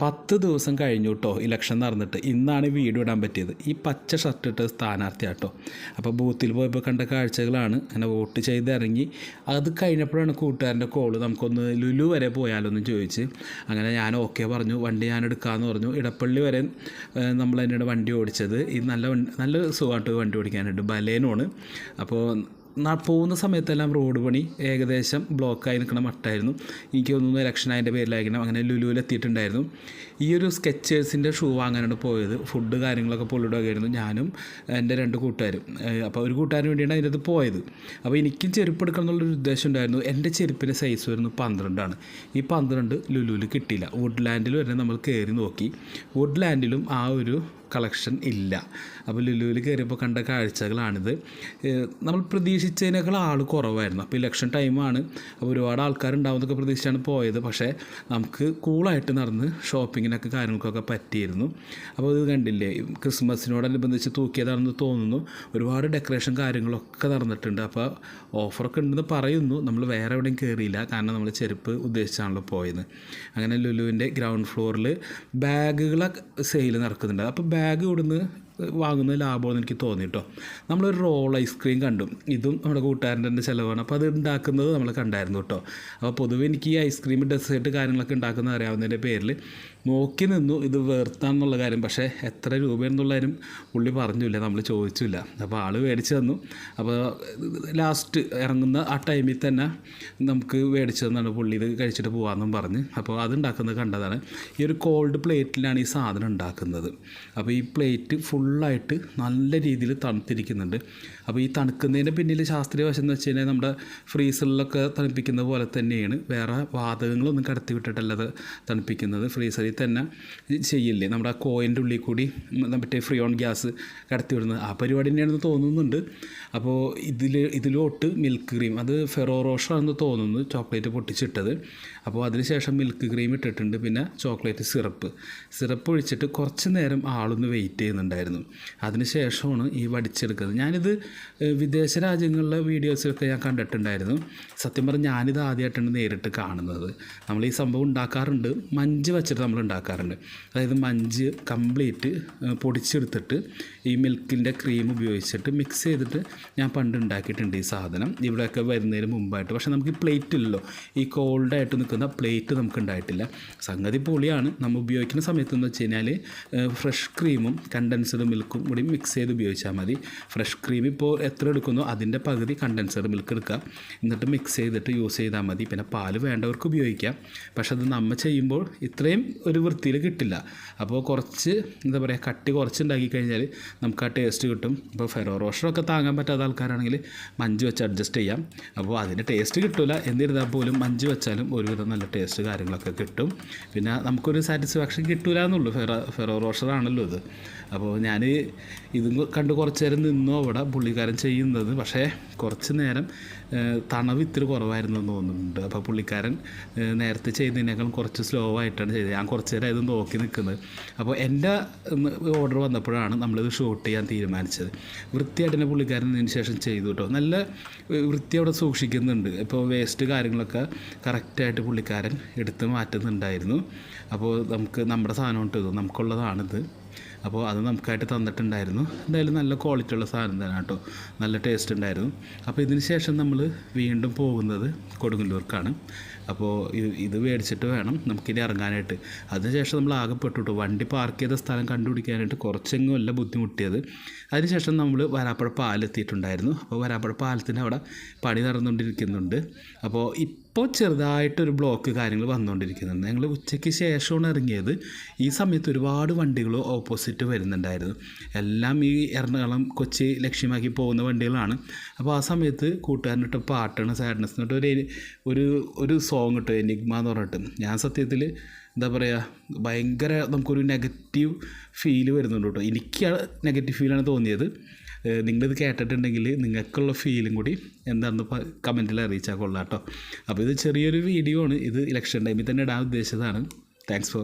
പത്ത് ദിവസം കഴിഞ്ഞു കേട്ടോ ഇലക്ഷൻ നടന്നിട്ട്. ഇന്നാണ് വീഡിയോ ഇടാൻ പറ്റിയത്. ഈ പച്ച ഷർട്ട് ഇട്ട സ്ഥാനാർത്ഥിയാട്ടോ. അപ്പോൾ ബൂത്തിൽ പോയപ്പോൾ കണ്ട കാഴ്ചകളാണ്. അങ്ങനെ വോട്ട് ചെയ്ത് ഇറങ്ങി. അത് കഴിഞ്ഞപ്പോഴാണ് കൂട്ടുകാരന്റെ കോൾ നമുക്കൊന്ന് ലുലു വരെ പോയാലോ എന്ന് ചോദിച്ച്. അങ്ങനെ ഞാൻ ഓക്കെ പറഞ്ഞു. വണ്ടി ഞാൻ എടുക്കാമെന്ന് പറഞ്ഞു. ഇടപ്പള്ളി വരെ നമ്മൾ തന്നെയാണ് വണ്ടി ഓടിച്ചത്. ഈ നല്ല നല്ല സുഖമായിട്ട് വണ്ടി ഓടിക്കാനായിട്ട് ബലേനുമാണ് അപ്പോൾ പോകുന്ന സമയത്തെല്ലാം റോഡ് പണി ഏകദേശം ബ്ലോക്കായി നിൽക്കുന്ന മട്ടായിരുന്നു. എനിക്ക് തോന്നുന്നു ഇലക്ഷൻ അതിന്റെ പേരിലായിരിക്കണം അങ്ങനെ ലുലുവിൽ എത്തിയിട്ടുണ്ടായിരുന്നു ഈ ഒരു സ്കെച്ചേഴ്സിന്റെ ഷൂ വാങ്ങാനാണ് പോയത്. ഫുഡ് കാര്യങ്ങളൊക്കെ പുള്ളിടുകയായിരുന്നു ഞാനും എന്റെ രണ്ട് കൂട്ടുകാരും. അപ്പോൾ ഒരു കൂട്ടുകാരന് വേണ്ടിയാണ് അതിന്റെ അത് പോയത്. അപ്പോൾ എനിക്കും ചെരുപ്പ് എടുക്കണം എന്നുള്ളൊരു ഉദ്ദേശം ഉണ്ടായിരുന്നു. എന്റെ ചെരുപ്പിന്റെ സൈസ് വരുന്നത് പന്ത്രണ്ടാണ്. ഈ പന്ത്രണ്ട് ലുലുവിൽ കിട്ടിയില്ല. വുഡ്ലാൻഡിൽ വരെ നമ്മൾ കയറി നോക്കി. വുഡ്ലാൻഡിലും ആ ഒരു കളക്ഷൻ ഇല്ല. അപ്പോൾ ലുലുവിൽ കയറിയപ്പോൾ കണ്ട കാഴ്ചകളാണിത്. നമ്മൾ പ്രതീക്ഷിച്ചതിനേക്കാൾ ആൾ കുറവായിരുന്നു. അപ്പോൾ ഇലക്ഷൻ ടൈമാണ് അപ്പോൾ ഒരുപാട് ആൾക്കാരുണ്ടാവുമെന്നൊക്കെ പ്രതീക്ഷിച്ചാണ് പോയത്. പക്ഷേ നമുക്ക് കൂളായിട്ട് നടന്ന് ഷോപ്പിങ്ങിനൊക്കെ കാര്യങ്ങൾക്കൊക്കെ പറ്റിയിരുന്നു. അപ്പോൾ ഇത് കണ്ടില്ലേ ക്രിസ്മസിനോടനുബന്ധിച്ച് തൂക്കിയതാണെന്ന് തോന്നുന്നു. ഒരുപാട് ഡെക്കറേഷൻ കാര്യങ്ങളൊക്കെ നടന്നിട്ടുണ്ട്. അപ്പോൾ ഓഫറൊക്കെ ഉണ്ടെന്ന് പറയുന്നു. നമ്മൾ വേറെ എവിടെയും കയറിയില്ല കാരണം നമ്മൾ ചെരുപ്പ് ഉദ്ദേശിച്ചാണല്ലോ പോയത്. അങ്ങനെ ലുലുവിന്റെ ഗ്രൗണ്ട് ഫ്ലോറിൽ ബാഗുകളൊക്കെ സെയിൽ നടക്കുന്നുണ്ട്. അപ്പോൾ ബാഗ് ഇവിടുന്ന് വാങ്ങുന്നത് ലാഭമെന്ന് എനിക്ക് തോന്നി കേട്ടോ നമ്മളൊരു റോൾ ഐസ്ക്രീം കണ്ടു. ഇതും നമ്മുടെ കൂട്ടുകാരന്റെ തന്നെ ചിലവാണ്. അപ്പോൾ അത് ഉണ്ടാക്കുന്നത് നമ്മൾ കണ്ടായിരുന്നു കേട്ടോ. അപ്പോൾ പൊതുവെ എനിക്ക് ഈ ഐസ്ക്രീം ഡെസേർട്ട് കാര്യങ്ങളൊക്കെ ഉണ്ടാക്കുന്ന അറിയാവുന്നതിന്റെ പേരിൽ നോക്കി നിന്നു. ഇത് വേർത്താന്നുള്ള കാര്യം. പക്ഷേ എത്ര രൂപയെന്നുള്ള കാര്യം പുള്ളി പറഞ്ഞില്ല. നമ്മൾ ചോദിച്ചില്ല. അപ്പോൾ ആൾ മേടിച്ചു തന്നു. അപ്പോൾ ലാസ്റ്റ് ഇറങ്ങുന്ന ആ ടൈമിൽ തന്നെ നമുക്ക് മേടിച്ചു തന്നാണ് പുള്ളി ഇത് കഴിച്ചിട്ട് പോകാമെന്നും പറഞ്ഞ്. അപ്പോൾ അത് ഉണ്ടാക്കുന്നത് കണ്ടതാണ്. ഈ ഒരു കോൾഡ് പ്ലേറ്റിലാണ് ഈ സാധനം ഉണ്ടാക്കുന്നത്. അപ്പോൾ ഈ പ്ലേറ്റ് ഫുള്ളായിട്ട് നല്ല രീതിയിൽ തണുത്തിരിക്കുന്നുണ്ട്. അപ്പോൾ ഈ തണുക്കുന്നതിന്റെ പിന്നിൽ ശാസ്ത്രീയ വശം എന്ന് വെച്ച് കഴിഞ്ഞാൽ നമ്മുടെ ഫ്രീസറിലൊക്കെ തണുപ്പിക്കുന്ന പോലെ തന്നെയാണ് വേറെ വാതകങ്ങളൊന്നും കടത്തി വിട്ടിട്ടല്ല അത് തണുപ്പിക്കുന്നത്. ഫ്രീസറിൽ തന്നെ ചെയ്യില്ലേ? നമ്മുടെ കോയിന്റെ ഉള്ളിൽ കൂടി മറ്റേ ഫ്രീ ഓൺ ഗ്യാസ് കടത്തി വിടുന്നത്. ആ പരിപാടി തന്നെയാണെന്ന് തോന്നുന്നുണ്ട്. അപ്പോൾ ഇതിൽ ഇതിലോട്ട് മിൽക്ക് ക്രീം അത് ഫെറോ റോഷാണെന്ന് തോന്നുന്നു ചോക്ലേറ്റ് പൊട്ടിച്ചിട്ടത്. അപ്പോൾ അതിനുശേഷം മിൽക്ക് ക്രീം ഇട്ടിട്ടുണ്ട്. പിന്നെ ചോക്ലേറ്റ് സിറപ്പ്. സിറപ്പ് ഒഴിച്ചിട്ട് കുറച്ച് നേരം ആളൊന്ന് വെയിറ്റ് ചെയ്യുന്നുണ്ടായിരുന്നു. അതിനുശേഷമാണ് ഈ വടിച്ചെടുക്കുന്നത്. ഞാനിത് വിദേശ രാജ്യങ്ങളിലെ വീഡിയോസിലൊക്കെ ഞാൻ കണ്ടിട്ടുണ്ടായിരുന്നു. സത്യം പറഞ്ഞാൽ ഞാനിത് ആദ്യമായിട്ടാണ് നേരിട്ട് കാണുന്നത്. നമ്മൾ ഈ സംഭവം ഉണ്ടാക്കാറുണ്ട്. മഞ്ച് വെച്ചിട്ട് നമ്മൾ ഉണ്ടാക്കാറുണ്ട്. അതായത് മഞ്ച് കംപ്ലീറ്റ് പൊടിച്ചെടുത്തിട്ട് ഈ മിൽക്കിന്റെ ക്രീം ഉപയോഗിച്ചിട്ട് മിക്സ് ചെയ്തിട്ട് ഞാൻ പണ്ട് ഉണ്ടാക്കിയിട്ടുണ്ട് ഈ സാധനം. ഇവിടെയൊക്കെ വരുന്നതിന് മുമ്പായിട്ട്. പക്ഷേ നമുക്ക് ഈ പ്ലേറ്റ് ഇല്ലല്ലോ. ഈ കോൾഡായിട്ട് നിൽക്കുന്ന പ്ലേറ്റ് നമുക്ക് ഉണ്ടായിട്ടില്ല. സംഗതി പൊളിയാണ്. നമ്മൾ ഉപയോഗിക്കുന്ന സമയത്ത് എന്ന് വെച്ച് കഴിഞ്ഞാൽ ഫ്രഷ് ക്രീമും കണ്ടൻസ്ഡ് മിൽക്കും കൂടി മിക്സ് ചെയ്ത് ഉപയോഗിച്ചാൽ മതി. ഫ്രഷ് ക്രീം ഇപ്പോൾ എത്ര എടുക്കുന്നു അതിന്റെ പകുതി കണ്ടൻസ്ഡ് മിൽക്ക് എടുക്കുക. എന്നിട്ട് മിക്സ് ചെയ്തിട്ട് യൂസ് ചെയ്താൽ മതി. പിന്നെ പാൽ വേണ്ടവർക്ക് ഉപയോഗിക്കാം. പക്ഷെ അത് നമ്മൾ ചെയ്യുമ്പോൾ ഇത്രയും ഒരു വൃത്തിയിൽ കിട്ടില്ല. അപ്പോൾ കുറച്ച് എന്താ പറയുക കട്ടി കുറച്ച് ഉണ്ടാക്കി കഴിഞ്ഞാൽ നമുക്ക് ആ ടേസ്റ്റ് കിട്ടും. ഇപ്പോൾ ഫെറോ റോഷറൊക്കെ താങ്ങാൻ പറ്റാത്ത ആൾക്കാരാണെങ്കിൽ മഞ്ച് വെച്ച് അഡ്ജസ്റ്റ് ചെയ്യാം. അപ്പോൾ അതിന് ടേസ്റ്റ് കിട്ടില്ല എന്നിരുന്നാൽ പോലും മഞ്ച് വെച്ചാലും ഒരുവിധം നല്ല ടേസ്റ്റ് കാര്യങ്ങളൊക്കെ കിട്ടും. പിന്നെ നമുക്കൊരു സാറ്റിസ്ഫാക്ഷൻ കിട്ടില്ല എന്നുള്ളൂ ഫെറോ ഫെറോ റോഷറാണല്ലോ ഇത്. അപ്പോൾ ഞാൻ ഇതും കണ്ട് കുറച്ച് നേരം നിന്നു അവിടെ പുള്ളിക്കാരൻ ചെയ്യുന്നത്. പക്ഷേ കുറച്ച് നേരം തണവ് ഇത്തിരി കുറവായിരുന്നു എന്ന് തോന്നുന്നുണ്ട്. അപ്പോൾ പുള്ളിക്കാരൻ നേരത്തെ ചെയ്തതിനേക്കാളും കുറച്ച് സ്ലോ ആയിട്ടാണ് ചെയ്തത്. ഞാൻ കുറച്ച് നേരം ഇത് നോക്കി നിൽക്കുന്നത്. അപ്പോൾ എന്റെ ഓർഡർ വന്നപ്പോഴാണ് നമ്മളിത് ഷൂട്ട് ചെയ്യാൻ തീരുമാനിച്ചത്. വൃത്തിയായിട്ട് തന്നെ പുള്ളിക്കാരൻ ഇതിന് ശേഷം ചെയ്തു കേട്ടോ. നല്ല വൃത്തി അവിടെ സൂക്ഷിക്കുന്നുണ്ട്. ഇപ്പോൾ വേസ്റ്റ് കാര്യങ്ങളൊക്കെ കറക്റ്റായിട്ട് പുള്ളിക്കാരൻ എടുത്ത് മാറ്റുന്നുണ്ടായിരുന്നു. അപ്പോൾ നമുക്ക് നമ്മുടെ സാധനം കൊണ്ട് നമുക്കുള്ളതാണിത്. അപ്പോൾ അത് നമുക്കായിട്ട് തന്നിട്ടുണ്ടായിരുന്നു. എന്തായാലും നല്ല ക്വാളിറ്റി ഉള്ള സാധനം തന്നെ കേട്ടോ. നല്ല ടേസ്റ്റ് ഉണ്ടായിരുന്നു. അപ്പോൾ ഇതിന് ശേഷം നമ്മൾ വീണ്ടും പോകുന്നത് കൊടുങ്ങല്ലൂർക്കാണ്. അപ്പോൾ ഇത് മേടിച്ചിട്ട് വേണം നമുക്കിനി ഇറങ്ങാനായിട്ട്. അതിനുശേഷം നമ്മൾ ആകെപ്പെട്ടു വണ്ടി പാർക്ക് ചെയ്ത സ്ഥലം കണ്ടുപിടിക്കാനായിട്ട് കുറച്ചെങ്ങും അല്ല ബുദ്ധിമുട്ടിയത്. അതിനുശേഷം നമ്മൾ വരാപ്പുഴ പാലെത്തിയിട്ടുണ്ടായിരുന്നു അപ്പോൾ വരാപ്പുഴ പാലത്തിന്റെ അവിടെ പണി നടന്നുകൊണ്ടിരിക്കുന്നുണ്ട്. അപ്പോൾ ഇപ്പോൾ ചെറുതായിട്ടൊരു ബ്ലോക്ക് കാര്യങ്ങൾ വന്നുകൊണ്ടിരിക്കുന്നുണ്ട്. ഞങ്ങൾ ഉച്ചയ്ക്ക് ശേഷമാണ് ഇറങ്ങിയത്. ഈ സമയത്ത് ഒരുപാട് വണ്ടികൾ ഓപ്പോസിറ്റ് വരുന്നുണ്ടായിരുന്നു. എല്ലാം ഈ എറണാകുളം കൊച്ചി ലക്ഷ്യമാക്കി പോകുന്ന വണ്ടികളാണ്. അപ്പോൾ ആ സമയത്ത് കൂട്ടുകാരനിട്ട പാട്ടാണ് സാഡ്നസ് എന്നിട്ട് ഒരു ഒരു ഒരു സോങ് ഇട്ട് എനിഗ്മ എന്ന് പറഞ്ഞിട്ട്. ഞാൻ സത്യത്തിൽ എന്താ പറയുക ഭയങ്കര നമുക്കൊരു നെഗറ്റീവ് ഫീൽ വരുന്നുണ്ട് കേട്ടോ. എനിക്ക് നെഗറ്റീവ് ഫീലാണ് തോന്നിയത്. നിങ്ങളിത് കേട്ടിട്ടുണ്ടെങ്കിൽ നിങ്ങൾക്കുള്ള ഫീലും കൂടി എന്താണെന്ന് കമന്റിൽ അറിയിച്ചാൽ കൊള്ളാം കേട്ടോ. അപ്പോൾ ഇത് ചെറിയൊരു വീഡിയോ ആണ്. ഇത് ഇലക്ഷൻ ടൈമിൽ തന്നെ ഇടാൻ ഉദ്ദേശിച്ചതാണ്. Thanks for